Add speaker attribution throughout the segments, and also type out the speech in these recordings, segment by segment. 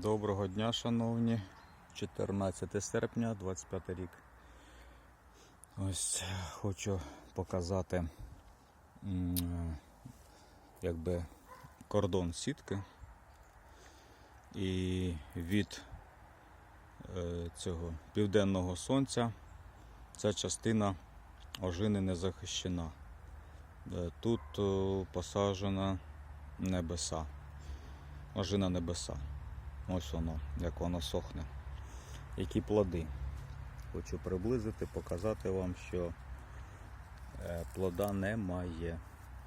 Speaker 1: Доброго дня, шановні. 14 серпня, 25 рік. Ось хочу показати якби кордон сітки. І від е, цього південного сонця ця частина ожини не захищена. Е, Тут посаджена небеса. Ожина небеса. Ось воно, як воно сохне. Які плоди. Хочу приблизити, показати вам, що е, плода немає.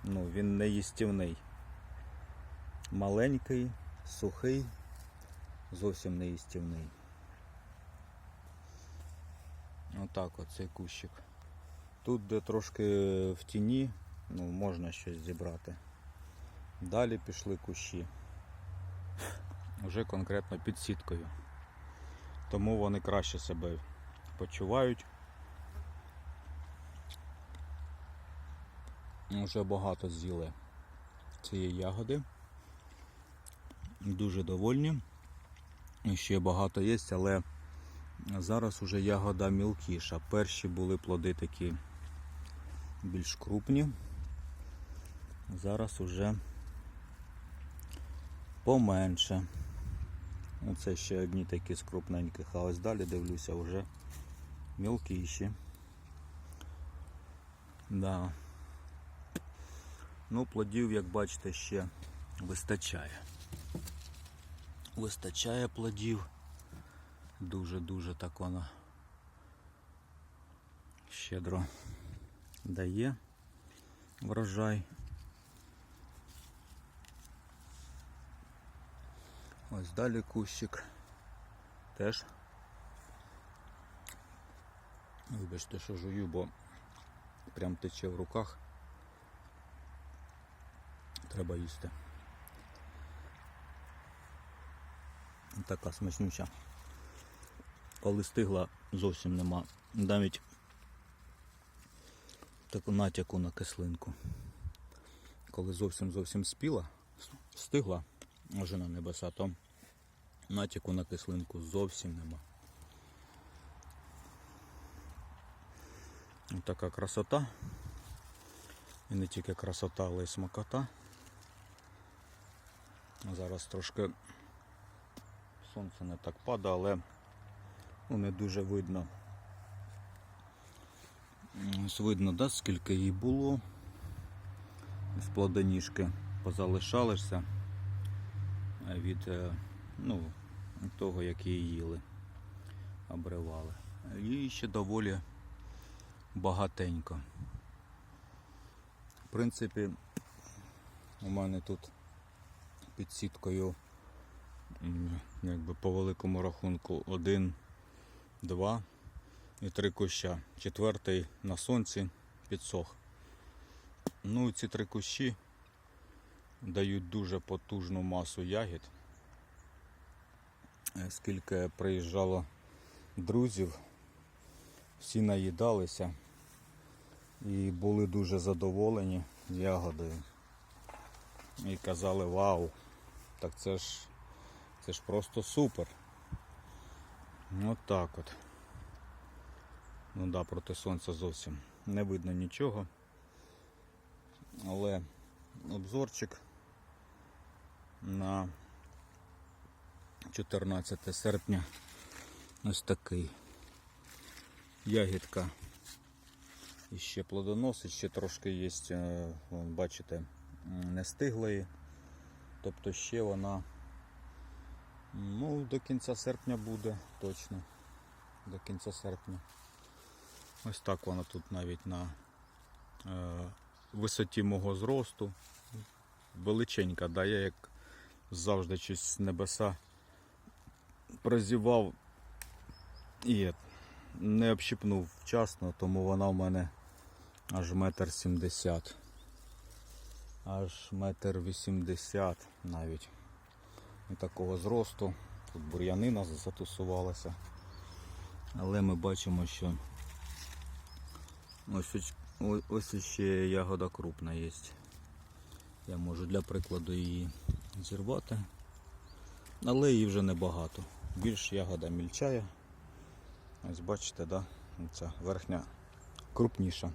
Speaker 1: Ну, він не їстівний. Маленький, сухий, зовсім не їстівний. Отак оцей кущик. Тут, де трошки в тіні, ну, можна щось зібрати. Далі пішли кущі вже конкретно під сіткою. Тому вони краще себе почувають. Вже багато з'їли цієї ягоди. Дуже довольні. Ще багато є, але зараз уже ягода мілкіша. Перші були плоди такі більш крупні. Зараз уже поменше. Оце ще одні такі з крупненьких, а ось далі дивлюся вже мілкіші. Да. Ну, плодів, як бачите, ще вистачає. Вистачає плодів. Дуже-дуже так воно щедро дає врожай. Ось далі кущик теж. Вибачте, що жую, бо прям тече в руках. Треба їсти. Така смачнюча. Коли стигла, зовсім нема. Навіть таку натяку на кислинку. Коли зовсім зовсім спіла, стигла вже на небеса, то натяку на кислинку зовсім нема. Ось така красота. І не тільки красота, але й смакота. Зараз трошки сонце не так падає, але ну, не дуже видно. Ось видно, да, скільки їй було. З плодоніжки позалишалися від е, ну, того, як її їли, обривали. І ще доволі багатенько. В принципі, у мене тут під сіткою, якби по великому рахунку, один, два і три куща. Четвертий на сонці підсох. Ну, ці три кущі дають дуже потужну масу ягід. Е, Скільки приїжджало друзів, всі наїдалися і були дуже задоволені ягодою. І казали, вау, так це ж це ж просто супер. От так от. Ну да, проти сонця зовсім не видно нічого. Але обзорчик на 14 серпня ось такий. Ягідка іще плодоносить, ще трошки є, е, бачите, не стиглої. Тобто ще вона ну, до кінця серпня буде точно. До кінця серпня. Ось так вона тут навіть на е, висоті мого зросту. Величенька, да, я як завжди щось з небеса прозівав і не общипнув вчасно, тому вона в мене аж метр сімдесят. Аж метр вісімдесят навіть. І такого зросту. Тут бур'янина затусувалася. Але ми бачимо, що ось, ось- ще ягода крупна є. Я можу для прикладу її зірвати. але її вже небагато. Більш ягода мільчає. Ось бачите, да? ця верхня крупніша.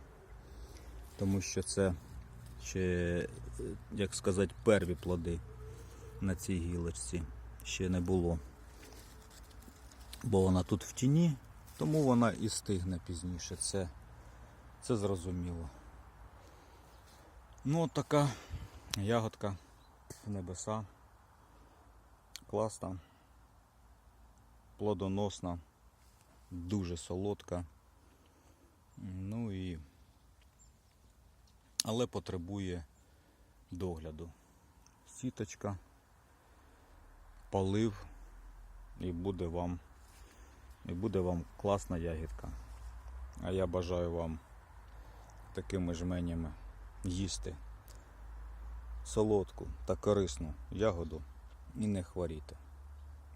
Speaker 1: Тому що це ще, як сказати, перві плоди на цій гілочці ще не було. Бо вона тут в тіні, тому вона і стигне пізніше. Це, це зрозуміло. Ну, от така ягодка небеса. Класна, плодоносна, дуже солодка. Ну і але потребує догляду. Сіточка, полив і буде вам і буде вам класна ягідка. А я бажаю вам такими жменями їсти солодку та корисну ягоду і не хворіти.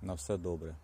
Speaker 1: На все добре.